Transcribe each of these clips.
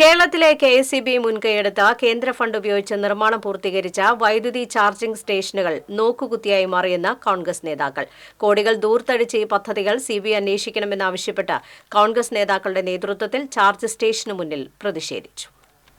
കേരളത്തിലെ K S E B മുൻകൈയെടുത്ത കേന്ദ്ര ഫണ്ട് ഉപയോഗിച്ച് നിർമ്മാണം പൂർത്തീകരിച്ച വൈദ്യുതി ചാർജിംഗ് സ്റ്റേഷനുകൾ നോക്കുകുത്തിയായി മാറിയെന്ന് കോൺഗ്രസ് നേതാക്കൾ. കോടികൾ ദൂർത്തടിച്ച് ഈ പദ്ധതികൾ സി ബി അന്വേഷിക്കണമെന്നാവശ്യപ്പെട്ട് കോൺഗ്രസ് നേതാക്കളുടെ നേതൃത്വത്തിൽ ചാർജ് സ്റ്റേഷനു മുന്നിൽ പ്രതിഷേധിച്ചു.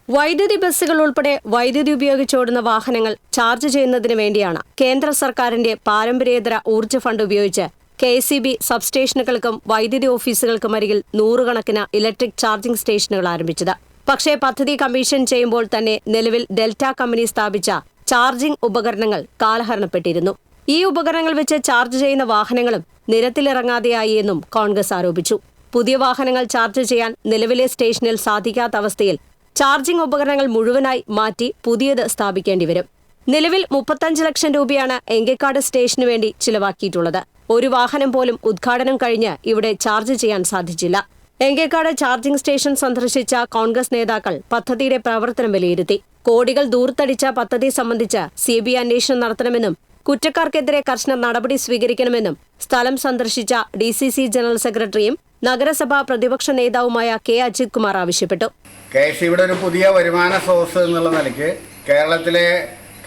വൈദ്യുതി ബസ്സുകൾ ഉൾപ്പെടെ വൈദ്യുതി ഉപയോഗിച്ചോടുന്ന വാഹനങ്ങൾ ചാർജ് ചെയ്യുന്നതിന് വേണ്ടിയാണ് കേന്ദ്ര സർക്കാരിന്റെ പാരമ്പര്യേതര ഊർജ ഫണ്ട് ഉപയോഗിച്ച് കെ എസ് ബി സബ്സ്റ്റേഷനുകൾക്കും വൈദ്യുതി ഓഫീസുകൾക്കും അരികിൽ നൂറുകണക്കിന് ഇലക്ട്രിക് ചാർജിംഗ് സ്റ്റേഷനുകൾ ആരംഭിച്ചത്. പക്ഷേ പദ്ധതി കമ്മീഷൻ ചെയ്യുമ്പോൾ തന്നെ നിലവിൽ ഡെൽറ്റ കമ്പനി സ്ഥാപിച്ച ചാർജിംഗ് ഉപകരണങ്ങൾ കാലഹരണപ്പെട്ടിരുന്നു. ഈ ഉപകരണങ്ങൾ വെച്ച് ചാർജ് ചെയ്യുന്ന വാഹനങ്ങളും നിരത്തിലിറങ്ങാതെയായി എന്നും കോൺഗ്രസ് ആരോപിച്ചു. പുതിയ വാഹനങ്ങൾ ചാർജ് ചെയ്യാൻ നിലവിലെ സ്റ്റേഷനിൽ സാധിക്കാത്ത അവസ്ഥയിൽ ചാർജിംഗ് ഉപകരണങ്ങൾ മുഴുവനായി മാറ്റി പുതിയത് സ്ഥാപിക്കേണ്ടി വരും. നിലവിൽ മുപ്പത്തഞ്ച് ലക്ഷം രൂപയാണ് എങ്കേക്കാട് സ്റ്റേഷനു വേണ്ടി ചിലവാക്കിയിട്ടുള്ളത്. ഒരു വാഹനം പോലും ഉദ്ഘാടനം കഴിഞ്ഞ് ഇവിടെ ചാർജ് ചെയ്യാൻ സാധിച്ചില്ല. എങ്കേക്കാട് ചാർജിംഗ് സ്റ്റേഷൻ സന്ദർശിച്ച കോൺഗ്രസ് നേതാക്കൾ പദ്ധതിയുടെ പ്രവർത്തനം വിലയിരുത്തി. കോടികൾ ദൂർത്തടിച്ച പദ്ധതി സംബന്ധിച്ച് സി ബി അന്വേഷണം നടത്തണമെന്നും കുറ്റക്കാർക്കെതിരെ കർശന നടപടി സ്വീകരിക്കണമെന്നും സ്ഥലം സന്ദർശിച്ച ഡി സി സി ജനറൽ സെക്രട്ടറിയും നഗരസഭാ പ്രതിപക്ഷ നേതാവുമായ കെ അജിത് കുമാർ ആവശ്യപ്പെട്ടു. കെ സിയുടെ ഒരു പുതിയ വരുമാന സോഴ്സ് എന്നുള്ള നിലയ്ക്ക് കേരളത്തിലെ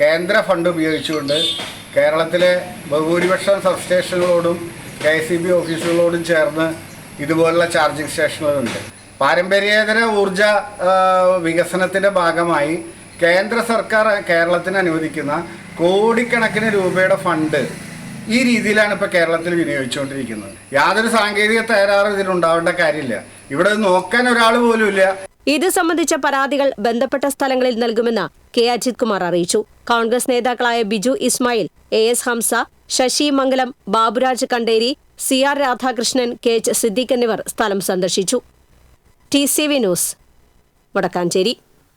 കേന്ദ്ര ഫണ്ട് ഉപയോഗിച്ചുകൊണ്ട് കേരളത്തിലെ ബഹുഭൂരിപക്ഷം സബ്സ്റ്റേഷനുകളോടും കെ സി ബി ഓഫീസുകളോടും ചേർന്ന് ഇതുപോലുള്ള ചാർജിംഗ് സ്റ്റേഷനുകളുണ്ട് പാരമ്പര്യേതര ഊർജ വികസനത്തിന്റെ ഭാഗമായി കേന്ദ്ര സർക്കാർ കേരളത്തിന് അനുവദിക്കുന്ന കോടിക്കണക്കിന് രൂപയുടെ ഫണ്ട് ഈ രീതിയിലാണ് ഇപ്പോൾ കേരളത്തിൽ വിനിയോഗിച്ചുകൊണ്ടിരിക്കുന്നത്. യാതൊരു സാങ്കേതിക തകരാറും ഇതിലുണ്ടാവേണ്ട കാര്യമില്ല. ഇവിടെ നോക്കാൻ ഒരാൾ പോലും ഇല്ല. ഇത് സംബന്ധിച്ച പരാതികൾ ബന്ധപ്പെട്ട സ്ഥലങ്ങളിൽ നൽകുമെന്ന് കെ. അജിത് കുമാർ അറിയിച്ചു. കോൺഗ്രസ് നേതാക്കളായ Biju Ismail A S Hamsa Sasi Mangalam Baburaj Kanderi C R Radhakrishnan K H Siddique എന്നിവർ സ്ഥലം സന്ദർശിച്ചു. T C V news Vadakkanchery.